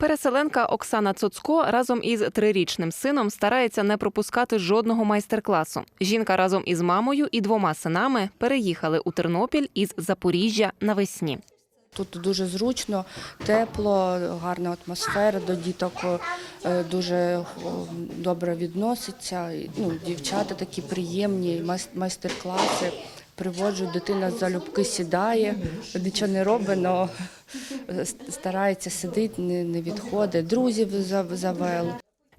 Переселенка Оксана Цоцко разом із трирічним сином старається не пропускати жодного майстер-класу. Жінка разом із мамою і двома синами переїхали у Тернопіль із Запоріжжя навесні. Тут дуже зручно, тепло, гарна атмосфера до діток е, дуже добре відноситься. Ну, дівчата такі приємні, майс- майстер-класи. Приводжу, дитина залюбки сідає, нічого не робить, але старається сидіти, не, відходить. Друзів зав- завел.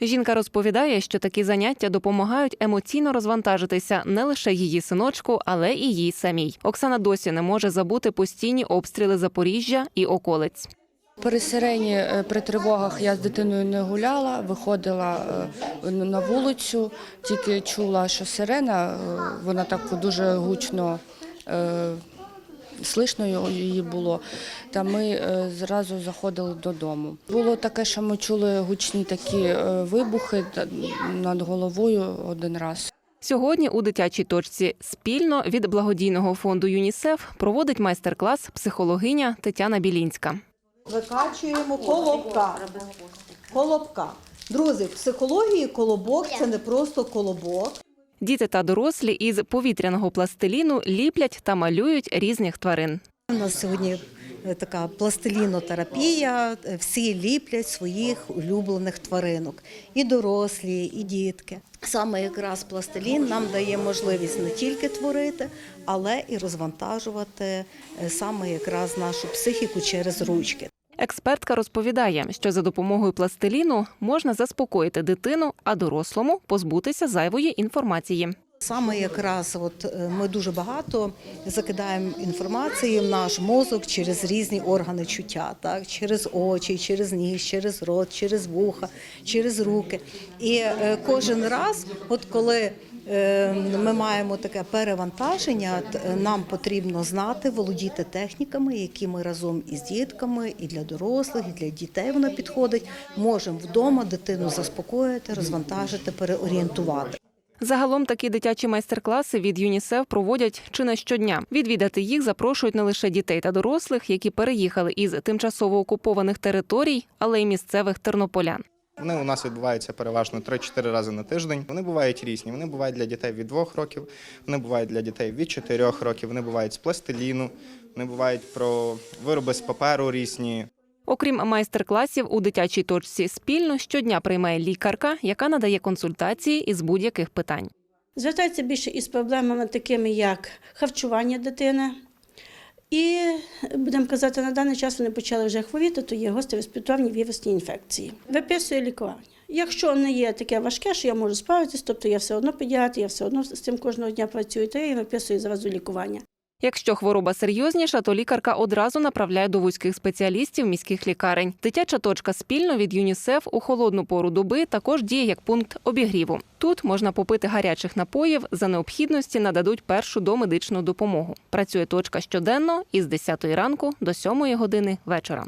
Жінка розповідає, що такі заняття допомагають емоційно розвантажитися не лише її синочку, але і їй самій. Оксана досі не може забути постійні обстріли Запоріжжя і околиць. При сирені е, при тривогах я з дитиною не гуляла, виходила е, на вулицю, тільки чула, що сирена, е, вона так дуже гучно слишно її було. Та ми зразу заходили додому. Було таке, що ми чули гучні такі вибухи над головою один раз. Сьогодні у дитячій точці спільно від благодійного фонду ЮНІСЕФ проводить майстер-клас психологиня Тетяна Білінська. Викачуємо колобка. Колобка. Друзі, в психології колобок це не просто колобок. Діти та дорослі із повітряного пластиліну ліплять та малюють різних тварин. У нас сьогодні е, така пластилінотерапія. Всі ліплять своїх улюблених тваринок, і дорослі, і дітки. Саме якраз пластилін нам дає можливість не тільки творити, але і розвантажувати е, саме якраз нашу психіку через ручки. Експертка розповідає, що за допомогою пластиліну можна заспокоїти дитину, а дорослому позбутися зайвої інформації. Саме якраз от е, ми дуже багато закидаємо інформації в наш мозок через різні органи чуття, так через очі, через ніс, через рот, через вуха, через руки. І е, кожен раз, от коли е, ми маємо таке перевантаження, нам потрібно знати, володіти техніками, які ми разом із дітками, і для дорослих, і для дітей вона підходить. Можемо вдома дитину заспокоїти, розвантажити, переорієнтувати. Загалом такі дитячі майстер-класи від ЮНІСЕФ проводять чи не щодня. Відвідати їх запрошують не лише дітей та дорослих, які переїхали із тимчасово окупованих територій, але й місцевих тернополян. Вони у нас відбуваються переважно 3-4 рази на тиждень. Вони бувають різні. Вони бувають для дітей від 2 років, вони бувають для дітей від 4 років, вони бувають з пластиліну, вони бувають про вироби з паперу різні. Окрім майстер-класів, у дитячій точці спільно щодня приймає лікарка, яка надає консультації із будь-яких питань. Звертаються більше із проблемами такими, як харчування дитини. І, будемо казати, на даний час вони почали вже хворіти, то є гості респіраторні вірусні інфекції. Виписує лікування. Якщо не є таке важке, що я можу справитись, тобто я все одно педіатр, я все одно з цим кожного дня працюю, то я виписую зразу лікування. Якщо хвороба серйозніша, то лікарка одразу направляє до вузьких спеціалістів міських лікарень. Дитяча точка спільно від ЮНІСЕФ у холодну пору доби також діє як пункт обігріву. Тут можна попити гарячих напоїв, за необхідності нададуть першу домедичну допомогу. Працює точка щоденно із 10 ранку до 7 години вечора.